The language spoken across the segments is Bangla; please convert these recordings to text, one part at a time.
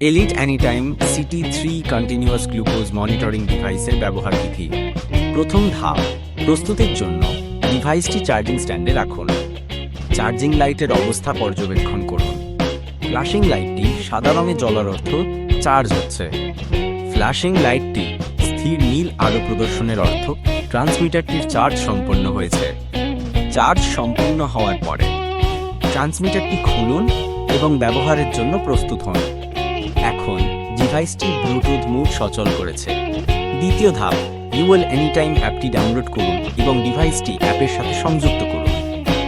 Elite anytime CT three continuous glucose monitoring ডিভাইসের ব্যবহার বিধি। প্রথম ধাপ, প্রস্তুতির জন্য ডিভাইসটি চার্জিং স্ট্যান্ডে রাখুন। চার্জিং লাইটের অবস্থা পর্যবেক্ষণ করুন। ফ্ল্যাশিং লাইটটি সাদা রঙে জ্বলার অর্থ চার্জ হচ্ছে। ফ্ল্যাশিং লাইটটি স্থির নীল আলো প্রদর্শনের অর্থ ট্রান্সমিটারটির চার্জ সম্পন্ন হয়েছে। চার্জ সম্পূর্ণ হওয়ার পরে ট্রান্সমিটারটি খুলুন এবং ব্যবহারের জন্য প্রস্তুত হন। এখন ডিভাইসটি ব্লুটুথ মুড সচল করেছে। দ্বিতীয় ধাপ ইউএল এনিটাইম অ্যাপটি ডাউনলোড করুন এবং ডিভাইসটি অ্যাপের সাথে সংযুক্ত করুন।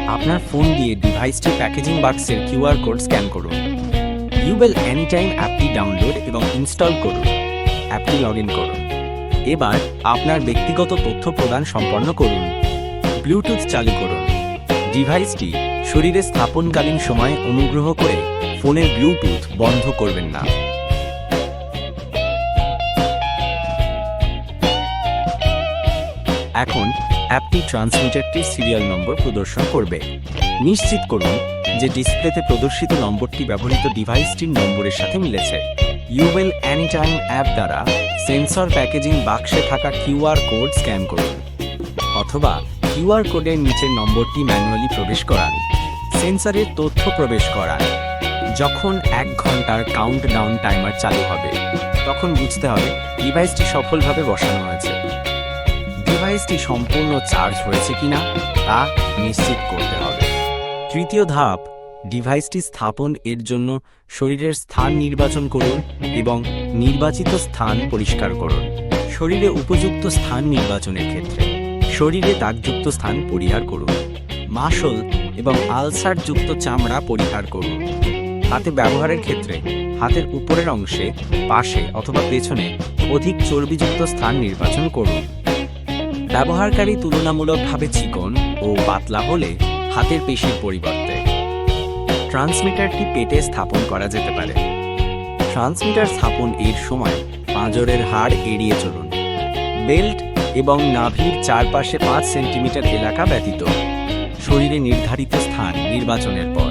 আপনার ফোন দিয়ে ডিভাইসটির প্যাকেজিং বাক্সের কিউআর কোড স্ক্যান করুন। ইউবেল এনিটাইম অ্যাপটি ডাউনলোড এবং ইনস্টল করুন। অ্যাপটি লগ ইন করুন। এবার আপনার ব্যক্তিগত তথ্য প্রদান সম্পন্ন করুন। ব্লুটুথ চালু করুন। ডিভাইসটি শরীরে স্থাপনকালীন সময় অনুগ্রহ করে ফোনের ব্লুটুথ বন্ধ করবেন না। এখন অ্যাপটি ট্রান্সমিটারটির সিরিয়াল নম্বর প্রদর্শন করবে। নিশ্চিত করুন যে ডিসপ্লেতে প্রদর্শিত নম্বরটি ব্যবহৃত ডিভাইসটির নম্বরের সাথে মিলেছে। ইউবেল অ্যানিটাইম অ্যাপ দ্বারা সেন্সর প্যাকেজিং বাক্সে থাকা কিউআর কোড স্ক্যান করুন। অথবা কিউআর কোডের নিচের নম্বরটি ম্যানুয়ালি প্রবেশ করান। সেন্সরের তথ্য প্রবেশ করান যখন এক ঘণ্টার কাউন্টডাউন টাইমার চালু হবে, তখন বুঝতে হবে ডিভাইসটি সফলভাবে বসানো হয়েছে। ডিভাইসটি সম্পূর্ণ চার্জ হয়েছে কিনা, তা নিশ্চিত করতে হবে। তৃতীয় ধাপ ডিভাইসটি স্থাপন এর জন্য শরীরের স্থান নির্বাচন করুন এবং নির্বাচিত স্থান পরিষ্কার করুন। শরীরে উপযুক্ত স্থান নির্বাচনের ক্ষেত্রে শরীরে দাগযুক্ত স্থান পরিহার করুন। মাসল এবং আলসারযুক্ত চামড়া পরিহার করুন। হাতে ব্যবহারের ক্ষেত্রে হাতের উপরের অংশে, পাশে অথবা পেছনে অধিক চর্বিযুক্ত স্থান নির্বাচন করুন। ব্যবহারকারী তুলনামূলকভাবে চিকন ও পাতলা হলে হাতের পেশির পরিবর্তে ট্রান্সমিটারটি পেটে স্থাপন করা যেতে পারে। ট্রান্সমিটার স্থাপন এর সময় পাঁজরের হাড় এড়িয়ে চলুন। বেল্ট এবং নাভির চারপাশে পাঁচ সেন্টিমিটার এলাকা ব্যতীত শরীরে নির্ধারিত স্থান নির্বাচনের পর।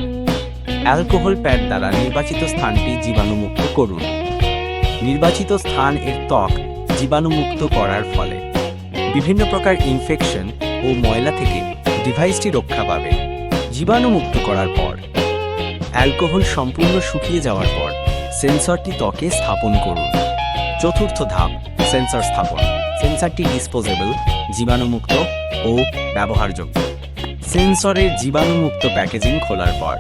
অ্যালকোহল প্যাড দ্বারা নির্বাচিত স্থানটি জীবাণুমুক্ত করুন। নির্বাচিত স্থান এর ত্বক জীবাণুমুক্ত করার ফলে বিভিন্ন প্রকার ইনফেকশন ও ময়লা থেকে ডিভাইসটি রক্ষা পাবে। জীবাণুমুক্ত করার পর। অ্যালকোহল সম্পূর্ণ শুকিয়ে যাওয়ার পর সেন্সরটি ত্বকে স্থাপন করুন। চতুর্থ ধাপ, সেন্সর স্থাপন। সেন্সরটি ডিসপোজেবল, জীবাণুমুক্ত ও ব্যবহারযোগ্য। সেন্সরের জীবাণুমুক্ত প্যাকেজিং খোলার পর,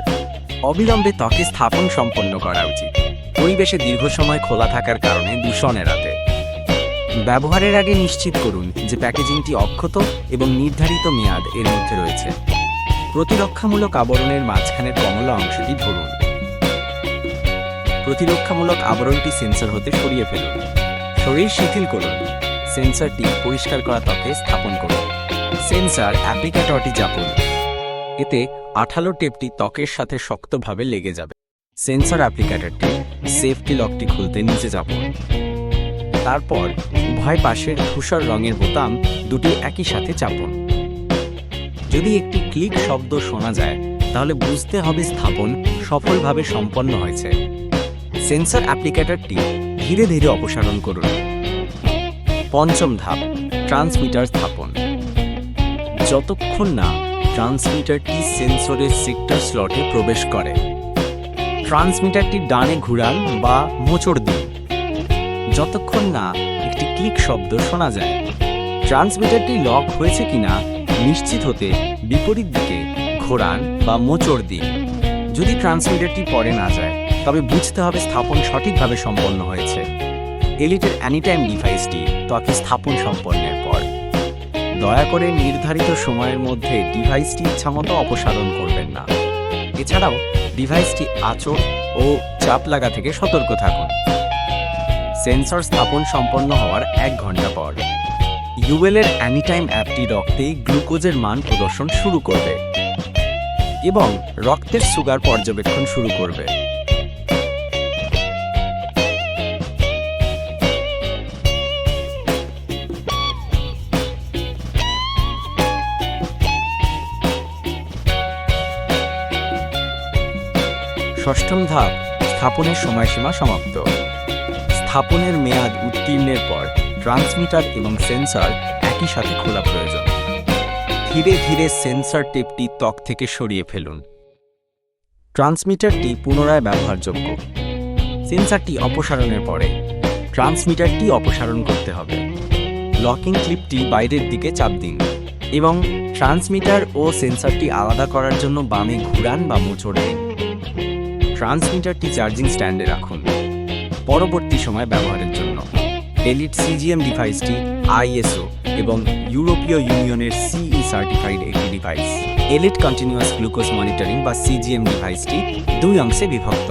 অবিলম্বে ত্বকে স্থাপন সম্পন্ন করা উচিত। পরিবেশে দীর্ঘ সময় খোলা থাকার কারণে দূষণ এড়াতে ব্যবহারের আগে নিশ্চিত করুন যে প্যাকেজিংটি অক্ষত এবং নির্ধারিত মেয়াদ এর মধ্যে রয়েছে। প্রতিরক্ষামূলক আবরণের মাঝখানের কমলা অংশটি ধরুন। প্রতিরক্ষামূলক আবরণটি সেন্সর হতে সরিয়ে ফেলুন। শরীর শিথিল করুন। সেন্সরটি পরিষ্কার করা ত্বকে স্থাপন করুন। সেন্সর অ্যাপ্লিকেটরটি চাপুন এতে আঠালো টেপটি ত্বকের সাথে শক্তভাবে লেগে যাবে। সেন্সর অ্যাপ্লিকেটরটি সেফটি লকটি খুলতে নিচে চাপুন তারপর উভয় পাশের ধূসর রঙের বোতাম দুটি একই সাথে চাপুন। যদি একটি ক্লিক শব্দ শোনা যায়, তাহলে বুঝতে হবে স্থাপন সফলভাবে সম্পন্ন হয়েছে। সেন্সর অ্যাপ্লিকেটরটি ধীরে ধীরে অপসারণ করুন। পঞ্চম ধাপ, ট্রান্সমিটার স্থাপন। যতক্ষণ না ট্রান্সমিটারটি সেন্সরের সেক্টর স্লটে প্রবেশ করে। ট্রান্সমিটারটি ডানে ঘুরান বা মোচড় দিন যতক্ষণ না একটি ক্লিক শব্দ শোনা যায়। ট্রান্সমিটারটি লক হয়েছে কিনা নিশ্চিত হতে বিপরীত দিকে ঘোরান বা মোচড় দিন। যদি ট্রান্সমিটারটি পরে না যায়, তবে বুঝতে হবে স্থাপন সঠিকভাবে সম্পন্ন হয়েছে। এলিটের অ্যানিটাইম ডিভাইসটি ত্বকে স্থাপন সম্পন্নের পর। দয়া করে নির্ধারিত সময়ের মধ্যে ডিভাইসটি ইচ্ছামতো অপসারণ করবেন না। এছাড়াও, ডিভাইসটি আচর ও চাপ লাগা থেকে সতর্ক থাকুন। সেন্সর স্থাপন সম্পন্ন হওয়ার এক ঘণ্টা পর। ইউএলের অ্যানিটাইম অ্যাপটি রক্তে গ্লুকোজের মান প্রদর্শন শুরু করবে এবং রক্তের সুগার পর্যবেক্ষণ শুরু করবে। ষষ্ঠম ধাপ, স্থাপনের সময়সীমা সমাপ্ত। স্থাপনের মেয়াদ উত্তীর্ণের পর ট্রান্সমিটার এবং সেন্সর একই সাথে খোলা প্রয়োজন। ধীরে ধীরে সেন্সর টেপটি ত্বক থেকে সরিয়ে ফেলুন। ট্রান্সমিটারটি পুনরায় ব্যবহারযোগ্য। সেন্সরটি অপসারণের পরে ট্রান্সমিটারটি অপসারণ করতে হবে। লকিং ক্লিপটি বাইরের দিকে চাপ দিন এবং ট্রান্সমিটার ও সেন্সরটি আলাদা করার জন্য বামে ঘুরান বা মোচড় দিন। ট্রান্সমিটারটি চার্জিং স্ট্যান্ডে রাখুন। পরবর্তী সময় ব্যবহারের জন্য। এলিট সিজিএম ডিভাইসটি আইএসও এবং ইউরোপীয় ইউনিয়নের সিই সার্টিফাইড একটি device Elite continuous glucose monitoring বা সিজিএম ডিভাইসটি দুই অংশে বিভক্ত।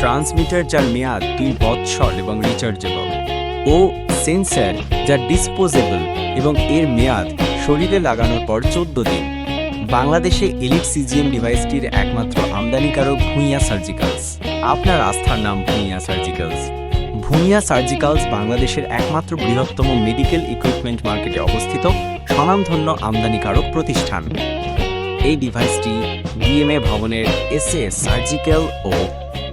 ট্রান্সমিটার যার মেয়াদ দুই বৎসর এবং রিচার্জেবল ও সেন্সর যা ডিসপোজেবল এবং এর মেয়াদ শরীরে লাগানোর পর চোদ্দ দিন। বাংলাদেশে এলিট সিজিএম ডিভাইসটির একমাত্র আমদানিকারক ভূঁইয়া সার্জিক্যালস আপনার আস্থার নাম ভূঁইয়া সার্জিক্যালস ভূঁইয়া সার্জিক্যালস বাংলাদেশের একমাত্র বৃহত্তম মেডিকেল ইকুইপমেন্ট মার্কেটে অবস্থিত স্বনামধন্য আমদানিকারক প্রতিষ্ঠান। এই ডিভাইসটি বিএমএ ভবনের এসএ সার্জিক্যাল ও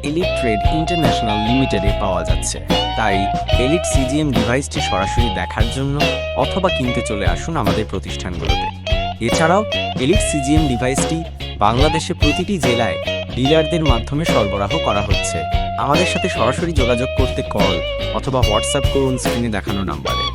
এলিট ট্রেড ইন্টারন্যাশনাল লিমিটেডে পাওয়া যাচ্ছে। তাই এলিট সিজিএম ডিভাইসটি সরাসরি দেখার জন্য অথবা কিনতে চলে আসুন আমাদের প্রতিষ্ঠানগুলোতে। এছাড়াও এলিট সিজিএম ডিভাইসটি বাংলাদেশে প্রতিটি জেলায় ডিলারদের মাধ্যমে সরবরাহ করা হচ্ছে। আমাদের সাথে সরাসরি যোগাযোগ করতে কল অথবা হোয়াটসঅ্যাপ করুন স্ক্রিনে দেখানো নাম্বারে